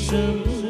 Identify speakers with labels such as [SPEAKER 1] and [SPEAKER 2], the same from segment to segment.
[SPEAKER 1] 是？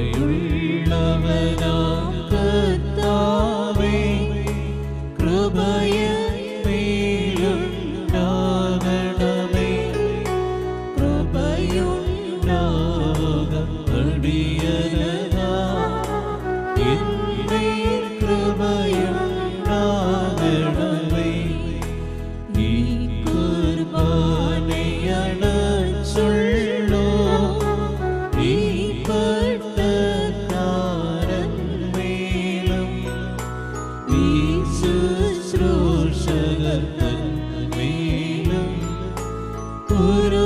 [SPEAKER 1] അനുരാഗ അടിയനാ. എന്നെ കൃപയുണ്ടാകണമേ നീ കുർബാനയാണ് ചൊല്ലോ നീ പട്ടത്താരന്മേലും നീ ശുശ്രൂഷകർ മേലും ഒരു